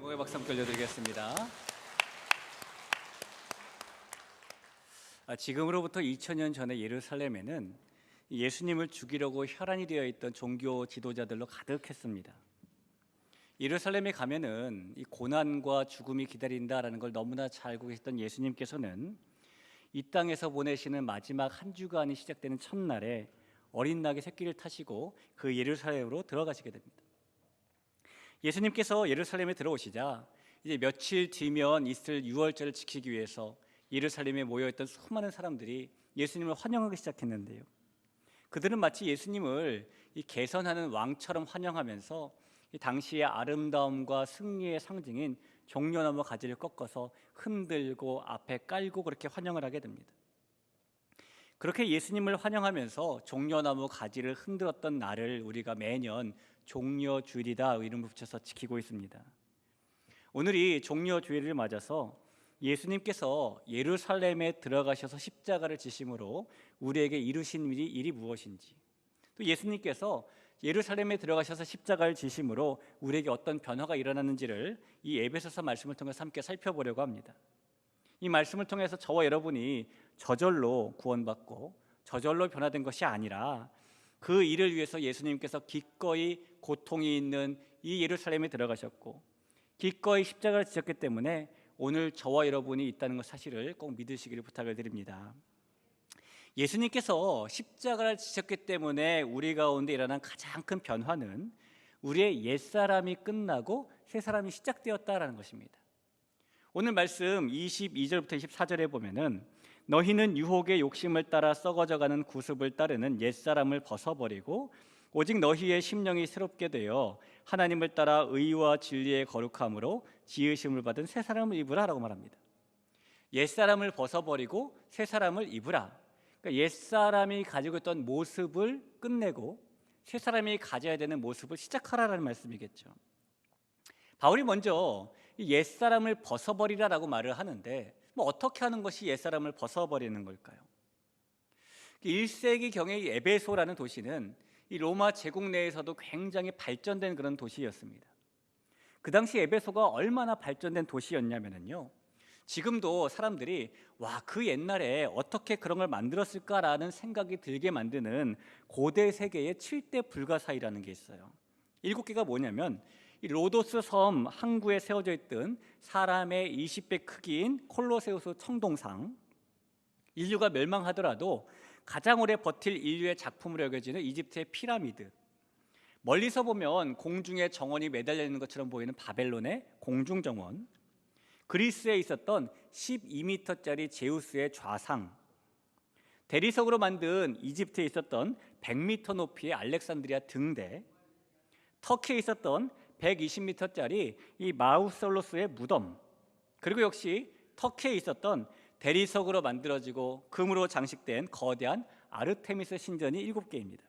영광의 박수 함께 올려드리겠습니다. 아, 지금으로부터 2000년 전에 예루살렘에는 예수님을 죽이려고 혈안이 되어 있던 종교 지도자들로 가득했습니다. 예루살렘에 가면은 이 고난과 죽음이 기다린다라는 걸 너무나 잘 알고 계셨던 예수님께서는 이 땅에서 보내시는 마지막 한 주간이 시작되는 첫날에 어린 낙의 새끼를 타시고 그 예루살렘으로 들어가시게 됩니다. 예수님께서 예루살렘에 들어오시자 이제 며칠 뒤면 있을 유월절을 지키기 위해서 예루살렘에 모여있던 수많은 사람들이 예수님을 환영하기 시작했는데요. 그들은 마치 예수님을 이 개선하는 왕처럼 환영하면서 이 당시의 아름다움과 승리의 상징인 종려나무 가지를 꺾어서 흔들고 앞에 깔고 그렇게 환영을 하게 됩니다. 그렇게 예수님을 환영하면서 종려나무 가지를 흔들었던 날을 우리가 매년 종려 주일이다 이름을 붙여서 지키고 있습니다. 오늘이 종려 주일을 맞아서 예수님께서 예루살렘에 들어가셔서 십자가를 지심으로 우리에게 이루신 일이, 일이 무엇인지 또 예수님께서 예루살렘에 들어가셔서 십자가를 지심으로 우리에게 어떤 변화가 일어났는지를 이 에베소서 말씀을 통해서 함께 살펴보려고 합니다. 이 말씀을 통해서 저와 여러분이 저절로 구원받고 저절로 변화된 것이 아니라 그 일을 위해서 예수님께서 기꺼이 고통이 있는 이 예루살렘에 들어가셨고 기꺼이 십자가를 지셨기 때문에 오늘 저와 여러분이 있다는 것 사실을 꼭 믿으시기를 부탁을 드립니다. 예수님께서 십자가를 지셨기 때문에 우리 가운데 일어난 가장 큰 변화는 우리의 옛사람이 끝나고 새 사람이 시작되었다라는 것입니다. 오늘 말씀 22절부터 24절에 보면은 너희는 유혹의 욕심을 따라 썩어져가는 구습을 따르는 옛사람을 벗어버리고 오직 너희의 심령이 새롭게 되어 하나님을 따라 의와 진리의 거룩함으로 지으심을 받은 새 사람을 입으라라고 말합니다. 옛 사람을 벗어버리고 새 사람을 입으라. 그러니까 옛 사람이 가지고 있던 모습을 끝내고 새 사람이 가져야 되는 모습을 시작하라라는 말씀이겠죠. 바울이 먼저 옛 사람을 벗어버리라라고 말을 하는데 뭐 어떻게 하는 것이 옛 사람을 벗어버리는 걸까요? 1세기 경의 에베소라는 도시는 이 로마 제국 내에서도 굉장히 발전된 그런 도시였습니다. 그 당시 에베소가 얼마나 발전된 도시였냐면요. 지금도 사람들이 와 그 옛날에 어떻게 그런 걸 만들었을까라는 생각이 들게 만드는 고대 세계의 7대 불가사의라는 게 있어요. 일곱 개가 뭐냐면 이 로도스 섬 항구에 세워져 있던 사람의 20배 크기인 콜로세우스 청동상, 인류가 멸망하더라도 가장 오래 버틸 인류의 작품으로 여겨지는 이집트의 피라미드, 멀리서 보면 공중에 정원이 매달려 있는 것처럼 보이는 바벨론의 공중 정원, 그리스에 있었던 12m짜리 제우스의 좌상, 대리석으로 만든 이집트에 있었던 100m 높이의 알렉산드리아 등대, 터키에 있었던 120m짜리 이 마우솔로스의 무덤, 그리고 역시 터키에 있었던 대리석으로 만들어지고 금으로 장식된 거대한 아르테미스 신전이 일곱 개입니다.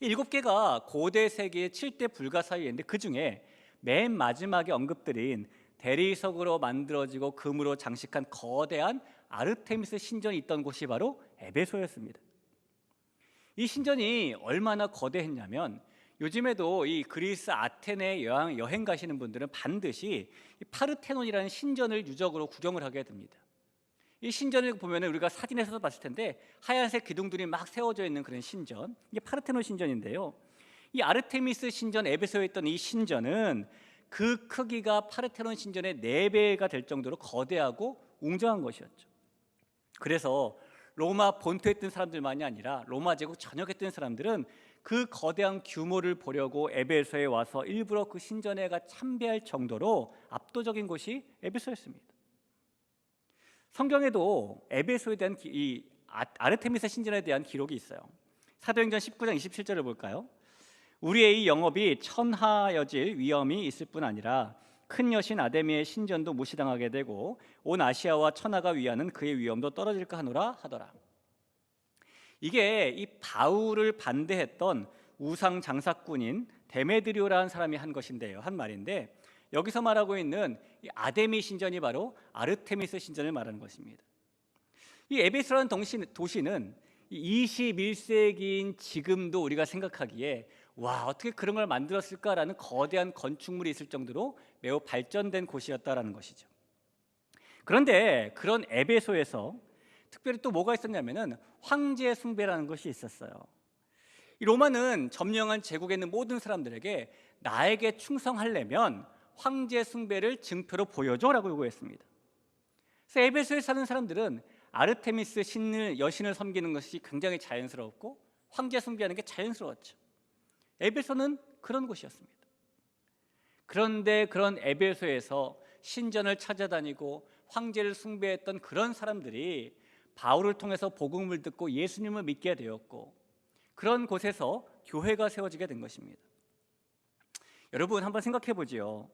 이 일곱 개가 고대 세계의 7대 불가사의인데 그 중에 맨 마지막에 언급드린 대리석으로 만들어지고 금으로 장식한 거대한 아르테미스 신전이 있던 곳이 바로 에베소였습니다. 이 신전이 얼마나 거대했냐면 요즘에도 이 그리스 아테네 여행, 여행 가시는 분들은 반드시 이 파르테논이라는 신전을 유적으로 구경을 하게 됩니다. 이 신전을 보면 우리가 사진에서도 봤을 텐데 하얀색 기둥들이 막 세워져 있는 그런 신전 이게 파르테논 신전인데요. 이 아르테미스 신전 에베소에 있던 이 신전은 그 크기가 파르테논 신전의 4배가 될 정도로 거대하고 웅장한 것이었죠. 그래서 로마 본토에 있던 사람들만이 아니라 로마 제국 전역에 있던 사람들은 그 거대한 규모를 보려고 에베소에 와서 일부러 그 신전에 가 참배할 정도로 압도적인 곳이 에베소였습니다. 성경에도 에베소에 대한 기, 이 아- 아르테미스 신전에 대한 기록이 있어요. 사도행전 19장 27절을 볼까요? 우리의 이 영업이 천하여질 위험이 있을 뿐 아니라 큰 여신 아데미의 신전도 무시당하게 되고 온 아시아와 천하가 위하는 그의 위험도 떨어질까 하노라 하더라. 이게 이 바울을 반대했던 우상 장사꾼인 데메드리오라는 사람이 한 것인데요. 한 말인데 여기서 말하고 있는 이 아데미 신전이 바로 아르테미스 신전을 말하는 것입니다. 이 에베소라는 도시는 21세기인 지금도 우리가 생각하기에 와 어떻게 그런 걸 만들었을까라는 거대한 건축물이 있을 정도로 매우 발전된 곳이었다라는 것이죠. 그런데 그런 에베소에서 특별히 또 뭐가 있었냐면은 황제 숭배라는 것이 있었어요. 이 로마는 점령한 제국에 있는 모든 사람들에게 나에게 충성하려면 황제 숭배를 증표로 보여줘라고 요구했습니다. 그래서 에베소에 사는 사람들은 아르테미스 신을 여신을 섬기는 것이 굉장히 자연스러웠고 황제 숭배하는 게 자연스러웠죠. 에베소는 그런 곳이었습니다. 그런데 그런 에베소에서 신전을 찾아다니고 황제를 숭배했던 그런 사람들이 바울을 통해서 복음을 듣고 예수님을 믿게 되었고 그런 곳에서 교회가 세워지게 된 것입니다. 여러분 한번 생각해 보지요.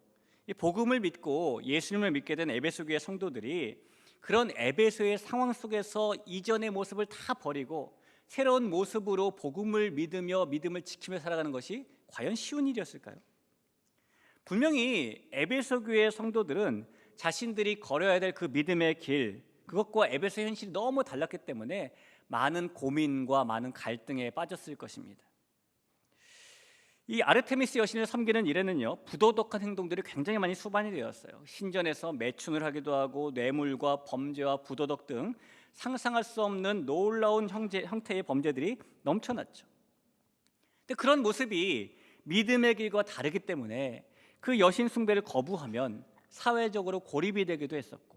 이 복음을 믿고 예수님을 믿게 된 에베소 교회 성도들이 그런 에베소의 상황 속에서 이전의 모습을 다 버리고 새로운 모습으로 복음을 믿으며 믿음을 지키며 살아가는 것이 과연 쉬운 일이었을까요? 분명히 에베소 교회 성도들은 자신들이 걸어야 될 그 믿음의 길 그것과 에베소 현실이 너무 달랐기 때문에 많은 고민과 많은 갈등에 빠졌을 것입니다. 이 아르테미스 여신을 섬기는 일에는요 부도덕한 행동들이 굉장히 많이 수반이 되었어요. 신전에서 매춘을 하기도 하고 뇌물과 범죄와 부도덕 등 상상할 수 없는 놀라운 형제, 형태의 범죄들이 넘쳐났죠. 근데 그런 모습이 믿음의 길과 다르기 때문에 그 여신 숭배를 거부하면 사회적으로 고립이 되기도 했었고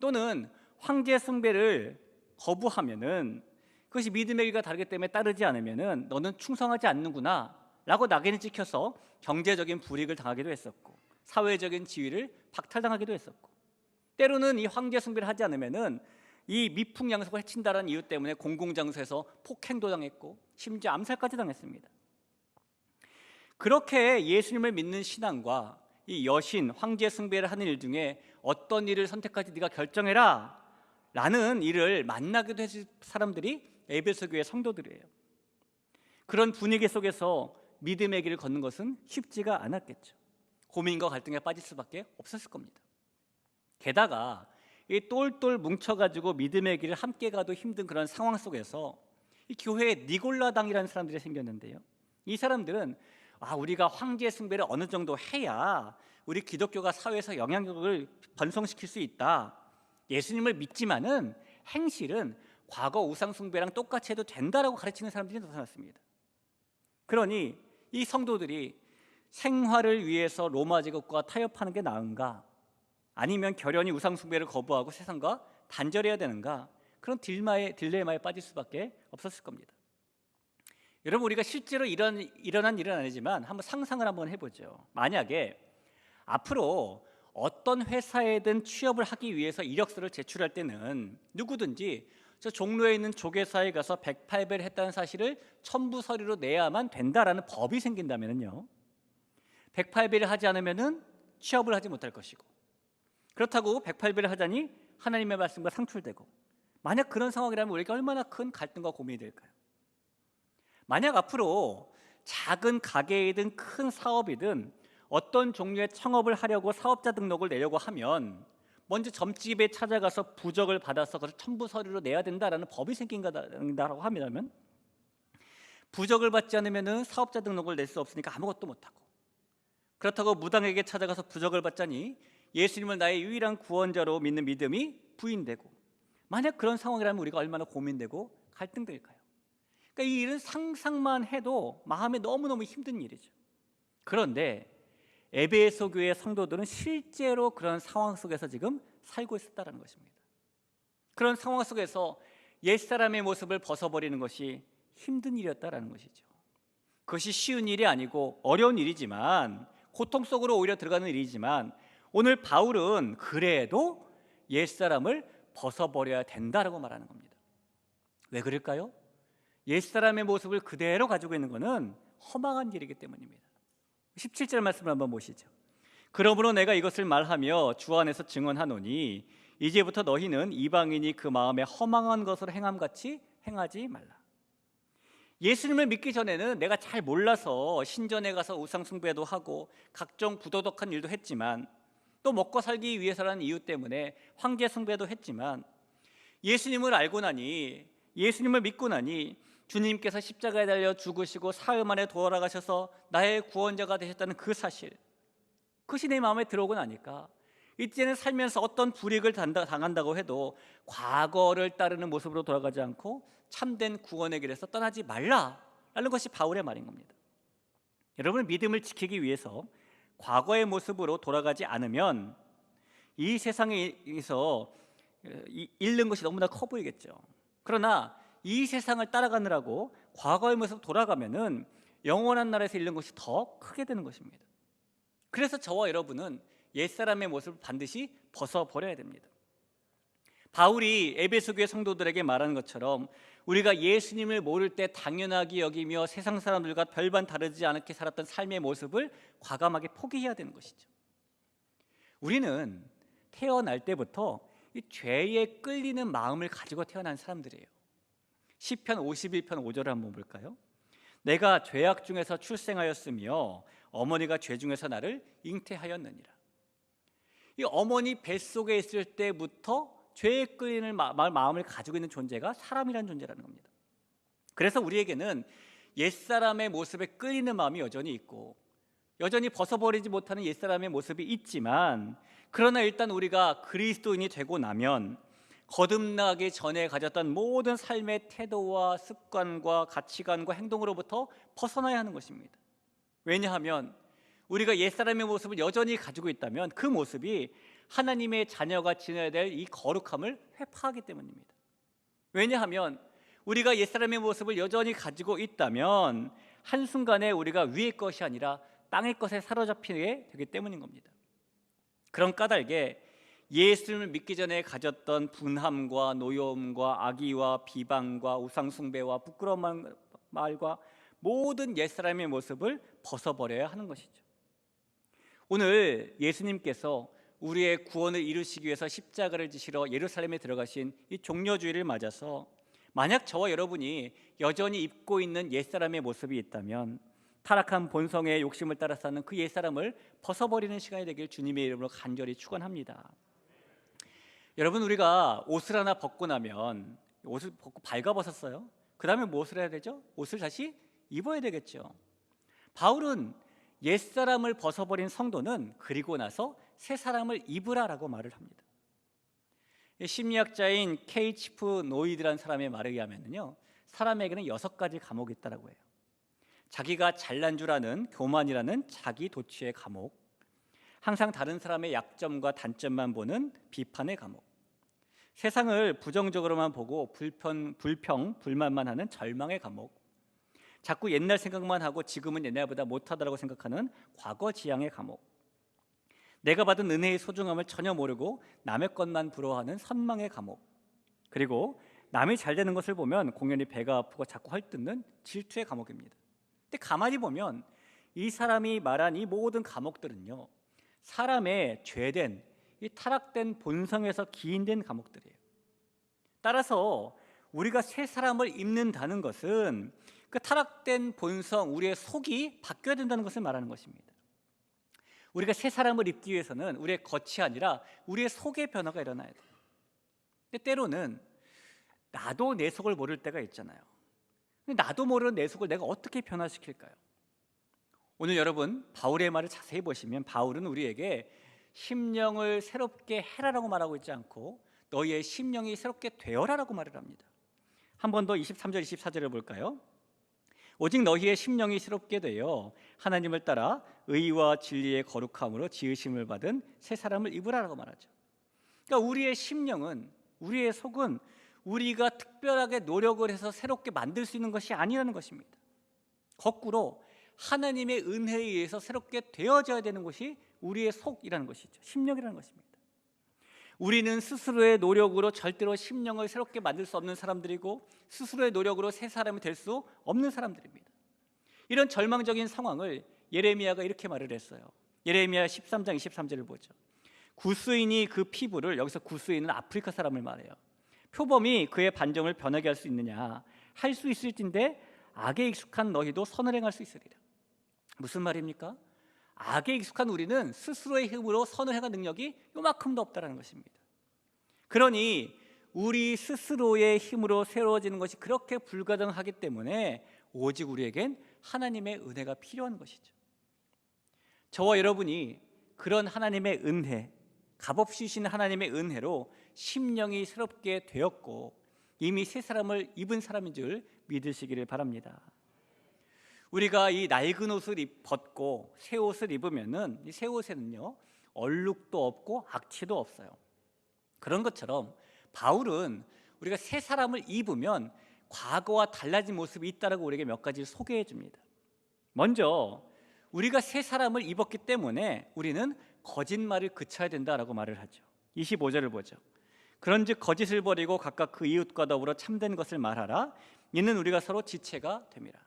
또는 황제 숭배를 거부하면은 그것이 믿음의 길과 다르기 때문에 따르지 않으면은 너는 충성하지 않는구나 라고 낙인을 찍혀서 경제적인 불이익을 당하기도 했었고 사회적인 지위를 박탈당하기도 했었고 때로는 이 황제 숭배를 하지 않으면은 이 미풍양속을 해친다는 이유 때문에 공공장소에서 폭행도 당했고 심지어 암살까지 당했습니다. 그렇게 예수님을 믿는 신앙과 이 여신 황제 숭배를 하는 일 중에 어떤 일을 선택할지 네가 결정해라 라는 일을 만나기도 했을 사람들이 에베소 교회 성도들이에요. 그런 분위기 속에서 믿음의 길을 걷는 것은 쉽지가 않았겠죠. 고민과 갈등에 빠질 수밖에 없었을 겁니다. 게다가 이 똘똘 뭉쳐가지고 믿음의 길을 함께 가도 힘든 그런 상황 속에서 이 교회에 니골라당이라는 사람들이 생겼는데요. 이 사람들은 아 우리가 황제 숭배를 어느 정도 해야 우리 기독교가 사회에서 영향력을 번성시킬 수 있다. 예수님을 믿지만은 행실은 과거 우상 숭배랑 똑같이 해도 된다라고 가르치는 사람들이 나타났습니다. 그러니 이 성도들이 생활을 위해서 로마 제국과 타협하는 게 나은가? 아니면 결연히 우상 숭배를 거부하고 세상과 단절해야 되는가? 그런 딜마에 딜레마에 빠질 수밖에 없었을 겁니다. 여러분 우리가 실제로 이런 일어난 일은 아니지만 한번 상상을 한번 해보죠. 만약에 앞으로 어떤 회사에든 취업을 하기 위해서 이력서를 제출할 때는 누구든지 저 종로에 있는 조계사에 가서 108배를 했다는 사실을 첨부 서류로 내야만 된다라는 법이 생긴다면요. 108배를 하지 않으면은 취업을 하지 못할 것이고 그렇다고 108배를 하자니 하나님의 말씀과 상출되고 만약 그런 상황이라면 우리가 얼마나 큰 갈등과 고민이 될까요? 만약 앞으로 작은 가게이든 큰 사업이든 어떤 종류의 창업을 하려고 사업자 등록을 내려고 하면 먼저 점집에 찾아가서 부적을 받아서 그걸 첨부 서류로 내야 된다라는 법이 생긴다라고 하면 부적을 받지 않으면은 사업자 등록을 낼 수 없으니까 아무것도 못 하고 그렇다고 무당에게 찾아가서 부적을 받자니 예수님을 나의 유일한 구원자로 믿는 믿음이 부인되고 만약 그런 상황이라면 우리가 얼마나 고민되고 갈등될까요? 그러니까 이 일은 상상만 해도 마음에 너무너무 힘든 일이죠. 그런데 에베소 교회 성도들은 실제로 그런 상황 속에서 지금 살고 있었다는 것입니다. 그런 상황 속에서 옛사람의 모습을 벗어버리는 것이 힘든 일이었다라는 것이죠. 그것이 쉬운 일이 아니고 어려운 일이지만 고통 속으로 오히려 들어가는 일이지만 오늘 바울은 그래도 옛사람을 벗어버려야 된다라고 말하는 겁니다. 왜 그럴까요? 옛사람의 모습을 그대로 가지고 있는 것은 허망한 일이기 때문입니다. 17절 말씀을 한번 보시죠. 그러므로 내가 이것을 말하며 주 안에서 증언하노니 이제부터 너희는 이방인이 그 마음에 허망한 것을 행함 같이 행하지 말라. 예수님을 믿기 전에는 내가 잘 몰라서 신전에 가서 우상 숭배도 하고 각종 부도덕한 일도 했지만 또 먹고 살기 위해서라는 이유 때문에 황제 숭배도 했지만 예수님을 알고 나니 예수님을 믿고 나니 주님께서 십자가에 달려 죽으시고 사흘 만에 돌아가셔서 나의 구원자가 되셨다는 그 사실 그것이 내 마음에 들어오고 나니까 이제는 살면서 어떤 불이익을 당한다고 해도 과거를 따르는 모습으로 돌아가지 않고 참된 구원의 길에서 떠나지 말라라는 것이 바울의 말인 겁니다. 여러분 믿음을 지키기 위해서 과거의 모습으로 돌아가지 않으면 이 세상에서 이- 잃는 것이 너무나 커 보이겠죠. 그러나 이 세상을 따라가느라고 과거의 모습 돌아가면은 영원한 나라에서 잃는 것이 더 크게 되는 것입니다. 그래서 저와 여러분은 옛사람의 모습을 반드시 벗어 버려야 됩니다. 바울이 에베소 교회 성도들에게 말하는 것처럼 우리가 예수님을 모를 때 당연하게 여기며 세상 사람들과 별반 다르지 않게 살았던 삶의 모습을 과감하게 포기해야 되는 것이죠. 우리는 태어날 때부터 이 죄에 끌리는 마음을 가지고 태어난 사람들이에요. 시편 51편 5절을 한번 볼까요? 내가 죄악 중에서 출생하였으며 어머니가 죄 중에서 나를 잉태하였느니라. 이 어머니 뱃속에 있을 때부터 마, 마- 마음을 가지고 있는 존재가 사람이라는 존재라는 겁니다. 그래서 우리에게는 옛사람의 모습에 끌리는 마음이 여전히 있고 여전히 벗어버리지 못하는 옛사람의 모습이 있지만 그러나 일단 우리가 그리스도인이 되고 나면 거듭나기 전에 가졌던 모든 삶의 태도와 습관과 가치관과 행동으로부터 벗어나야 하는 것입니다. 왜냐하면 우리가 옛사람의 모습을 여전히 가지고 있다면 그 모습이 하나님의 자녀가 지녀야 될 이 거룩함을 회파하기 때문입니다. 왜냐하면 우리가 옛사람의 모습을 여전히 가지고 있다면 한순간에 우리가 위의 것이 아니라 땅의 것에 사로잡히게 되기 때문인 겁니다. 그런 까닭에 예수님을 믿기 전에 가졌던 분함과 노여움과 악의와 비방과 우상숭배와 부끄러운 말과 모든 옛사람의 모습을 벗어버려야 하는 것이죠. 오늘 예수님께서 우리의 구원을 이루시기 위해서 십자가를 지시러 예루살렘에 들어가신 이 종려주의를 맞아서 만약 저와 여러분이 여전히 입고 있는 옛사람의 모습이 있다면 타락한 본성의 욕심을 따라 사는 그 옛사람을 벗어버리는 시간이 되길 주님의 이름으로 간절히 축원합니다. 여러분 우리가 옷을 하나 벗고 나면 옷을 벗고 발가 벗었어요. 그 다음에 무엇을 해야 되죠? 옷을 다시 입어야 되겠죠. 바울은 옛 사람을 벗어버린 성도는 그리고 나서 새 사람을 입으라라고 말을 합니다. 심리학자인 케이치프 노이드라는 사람의 말에 의하면요, 사람에게는 여섯 가지 감옥이 있다라고 해요. 자기가 잘난 줄 아는 교만이라는 자기 도취의 감옥, 항상 다른 사람의 약점과 단점만 보는 비판의 감옥, 세상을 부정적으로만 보고 불편, 불평, 불만만 하는 절망의 감옥, 자꾸 옛날 생각만 하고 지금은 옛날보다 못하다라고 생각하는 과거 지향의 감옥, 내가 받은 은혜의 소중함을 전혀 모르고 남의 것만 부러워하는 선망의 감옥, 그리고 남이 잘 되는 것을 보면 공연히 배가 아프고 자꾸 헐뜯는 질투의 감옥입니다. 근데 가만히 보면 이 사람이 말한 이 모든 감옥들은요, 사람의 죄된 이 타락된 본성에서 기인된 감옥들이에요. 따라서 우리가 새 사람을 입는다는 것은 그 타락된 본성, 우리의 속이 바뀌어야 된다는 것을 말하는 것입니다. 우리가 새 사람을 입기 위해서는 우리의 겉이 아니라 우리의 속의 변화가 일어나야 돼요. 근데 때로는 나도 내 속을 모를 때가 있잖아요. 나도 모르는 내 속을 내가 어떻게 변화시킬까요? 오늘 여러분 바울의 말을 자세히 보시면 바울은 우리에게 심령을 새롭게 해라라고 말하고 있지 않고 너희의 심령이 새롭게 되어라라고 말을 합니다. 한 번 더 23절 24절을 볼까요? 오직 너희의 심령이 새롭게 되어 하나님을 따라 의와 진리의 거룩함으로 지으심을 받은 새 사람을 입으라라고 말하죠. 그러니까 우리의 심령은 우리의 속은 우리가 특별하게 노력을 해서 새롭게 만들 수 있는 것이 아니라는 것입니다. 거꾸로 하나님의 은혜에 의해서 새롭게 되어져야 되는 것이 우리의 속이라는 것이죠. 심령이라는 것입니다. 우리는 스스로의 노력으로 절대로 심령을 새롭게 만들 수 없는 사람들이고 스스로의 노력으로 새 사람이 될 수 없는 사람들입니다. 이런 절망적인 상황을 예레미야가 이렇게 말을 했어요. 예레미야 13장 23절을 보죠. 구스인이 그 피부를 여기서 구스인은 아프리카 사람을 말해요. 표범이 그의 반정을 변하게 할 수 있느냐? 할 수 있을진데 악에 익숙한 너희도 선을 행할 수 있으리라. 무슨 말입니까? 악에 익숙한 우리는 스스로의 힘으로 선을 행할 능력이 요만큼도 없다라는 것입니다. 그러니 우리 스스로의 힘으로 세워지는 것이 그렇게 불가능하기 때문에 오직 우리에겐 하나님의 은혜가 필요한 것이죠. 저와 여러분이 그런 하나님의 은혜, 값없이 주신 하나님의 은혜로 심령이 새롭게 되었고 이미 새 사람을 입은 사람인 줄 믿으시기를 바랍니다. 우리가 이 낡은 옷을 입- 벗고 새 옷을 입으면은 이 새 옷에는요 얼룩도 없고 악취도 없어요. 그런 것처럼 바울은 우리가 새 사람을 입으면 과거와 달라진 모습이 있다라고 우리에게 몇 가지를 소개해 줍니다. 먼저 우리가 새 사람을 입었기 때문에 우리는 거짓말을 그쳐야 된다라고 말을 하죠. 25절을 보죠. 그런즉 거짓을 버리고 각각 그 이웃과 더불어 참된 것을 말하라. 이는 우리가 서로 지체가 됨이라.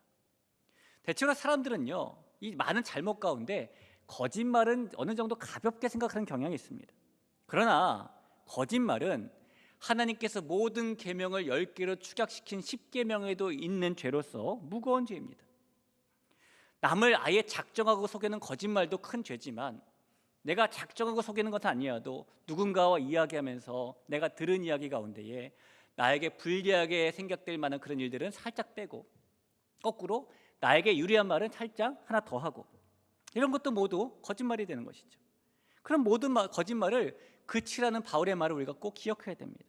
대체로 사람들은요 이 많은 잘못 가운데 거짓말은 어느 정도 가볍게 생각하는 경향이 있습니다. 그러나 거짓말은 하나님께서 모든 계명을 10개로 축약시킨 10계명에도 있는 죄로서 무거운 죄입니다. 남을 아예 작정하고 속이는 거짓말도 큰 죄지만 내가 작정하고 속이는 것은 아니어도 누군가와 이야기하면서 내가 들은 이야기 가운데에 나에게 불리하게 생각될 만한 그런 일들은 살짝 빼고 거꾸로 나에게 유리한 말은 살짝 하나 더 하고 이런 것도 모두 거짓말이 되는 것이죠. 그럼 모든 마- 거짓말을 그치라는 바울의 말을 우리가 꼭 기억해야 됩니다.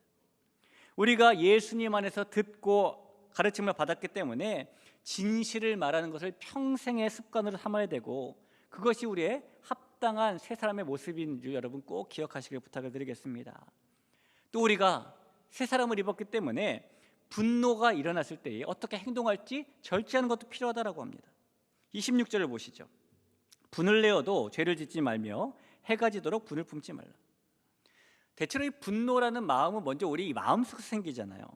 우리가 예수님 안에서 듣고 가르침을 받았기 때문에 진실을 말하는 것을 평생의 습관으로 삼아야 되고 그것이 우리의 합당한 새 사람의 모습인 줄 여러분 꼭 기억하시길 부탁을 드리겠습니다. 또 우리가 새 사람을 입었기 때문에 분노가 일어났을 때에 어떻게 행동할지 절제하는 것도 필요하다라고 합니다. 26절을 보시죠. 분을 내어도 죄를 짓지 말며 해가 지도록 분을 품지 말라. 대체로 이 분노라는 마음은 먼저 우리 이 마음속에 생기잖아요.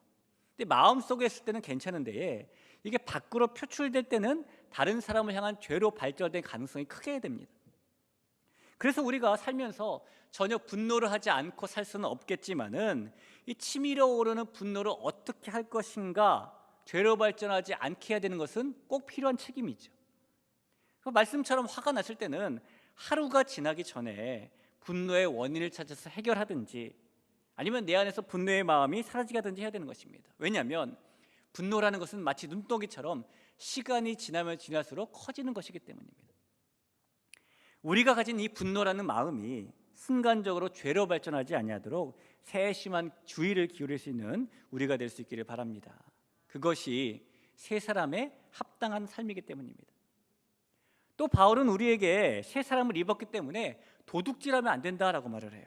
근데 마음속에 있을 때는 괜찮은데 이게 밖으로 표출될 때는 다른 사람을 향한 죄로 발전될 가능성이 크게 됩니다. 그래서 우리가 살면서 전혀 분노를 하지 않고 살 수는 없겠지만은 이 치밀어 오르는 분노를 어떻게 할 것인가 죄로 발전하지 않게 해야 되는 것은 꼭 필요한 책임이죠. 그 말씀처럼 화가 났을 때는 하루가 지나기 전에 분노의 원인을 찾아서 해결하든지 아니면 내 안에서 분노의 마음이 사라지게 하든지 해야 되는 것입니다. 왜냐하면 분노라는 것은 마치 눈덩이처럼 시간이 지나면 지날수록 커지는 것이기 때문입니다. 우리가 가진 이 분노라는 마음이 순간적으로 죄로 발전하지 아니하도록 세심한 주의를 기울일 수 있는 우리가 될 수 있기를 바랍니다. 그것이 세 사람의 합당한 삶이기 때문입니다. 또 바울은 우리에게 새 사람을 입었기 때문에 도둑질하면 안 된다라고 말을 해요.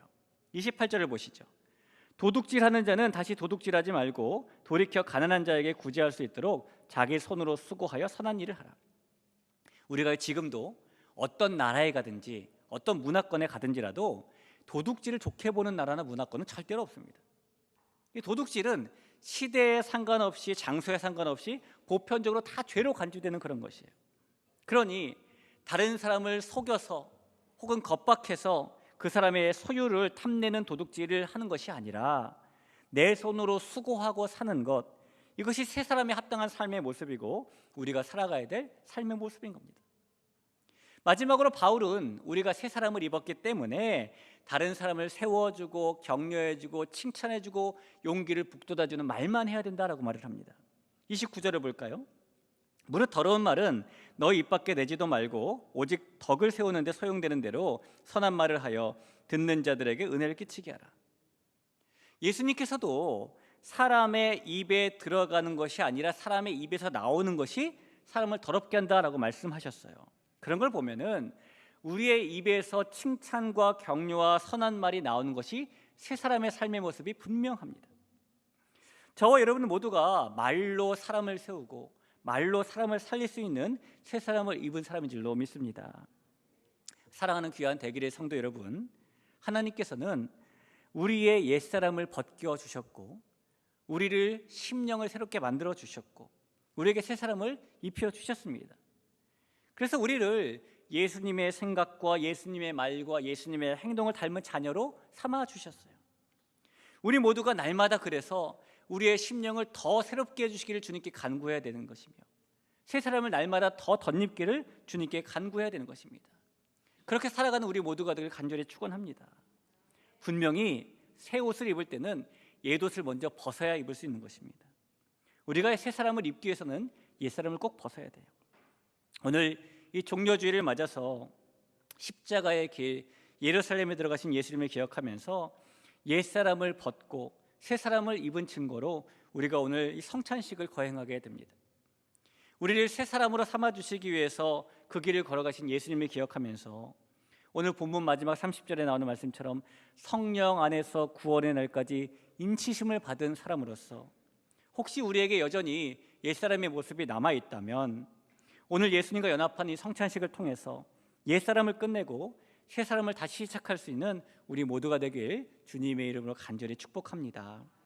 28절을 보시죠. 도둑질하는 자는 다시 도둑질하지 말고 돌이켜 가난한 자에게 구제할 수 있도록 자기 손으로 수고하여 선한 일을 하라. 우리가 지금도 어떤 나라에 가든지 어떤 문화권에 가든지라도 도둑질을 좋게 보는 나라나 문화권은 절대로 없습니다. 이 도둑질은 시대에 상관없이 장소에 상관없이 보편적으로 다 죄로 간주되는 그런 것이에요. 그러니 다른 사람을 속여서 혹은 겁박해서 그 사람의 소유를 탐내는 도둑질을 하는 것이 아니라 내 손으로 수고하고 사는 것 이것이 세 사람의 합당한 삶의 모습이고 우리가 살아가야 될 삶의 모습인 겁니다. 마지막으로 바울은 우리가 새 사람을 입었기 때문에 다른 사람을 세워주고 격려해주고 칭찬해주고 용기를 북돋아주는 말만 해야 된다라고 말을 합니다. 29절을 볼까요? 무릇 더러운 말은 너입 밖에 내지도 말고 오직 덕을 세우는데 소용되는 대로 선한 말을 하여 듣는 자들에게 은혜를 끼치게 하라. 예수님께서도 사람의 입에 들어가는 것이 아니라 사람의 입에서 나오는 것이 사람을 더럽게 한다라고 말씀하셨어요. 그런 걸 보면은 우리의 입에서 칭찬과 격려와 선한 말이 나오는 것이 세 사람의 삶의 모습이 분명합니다. 저와 여러분 모두가 말로 사람을 세우고 말로 사람을 살릴 수 있는 새 사람을 입은 사람인 줄로 믿습니다. 사랑하는 귀한 대길의 성도 여러분, 하나님께서는 우리의 옛 사람을 벗겨 주셨고 우리를 심령을 새롭게 만들어 주셨고 우리에게 새 사람을 입혀 주셨습니다. 그래서 우리를 예수님의 생각과 예수님의 말과 예수님의 행동을 닮은 자녀로 삼아 주셨어요. 우리 모두가 날마다 그래서 우리의 심령을 더 새롭게 해주시기를 주님께 간구해야 되는 것이며 새 사람을 날마다 더 덧입기를 주님께 간구해야 되는 것입니다. 그렇게 살아가는 우리 모두가 되길 간절히 축원합니다. 분명히 새 옷을 입을 때는 옛 옷을 먼저 벗어야 입을 수 있는 것입니다. 우리가 새 사람을 입기 위해서는 옛 사람을 꼭 벗어야 돼요. 오늘 이 종려주의를 맞아서 십자가의 길 예루살렘에 들어가신 예수님을 기억하면서 옛 사람을 벗고 새 사람을 입은 증거로 우리가 오늘 이 성찬식을 거행하게 됩니다. 우리를 새 사람으로 삼아 주시기 위해서 그 길을 걸어가신 예수님을 기억하면서 오늘 본문 마지막 30절에 나오는 말씀처럼 성령 안에서 구원의 날까지 인치심을 받은 사람으로서 혹시 우리에게 여전히 옛사람의 모습이 남아 있다면 오늘 예수님과 연합한 이 성찬식을 통해서 옛사람을 끝내고 새 사람을 다시 시작할 수 있는 우리 모두가 되길 주님의 이름으로 간절히 축복합니다.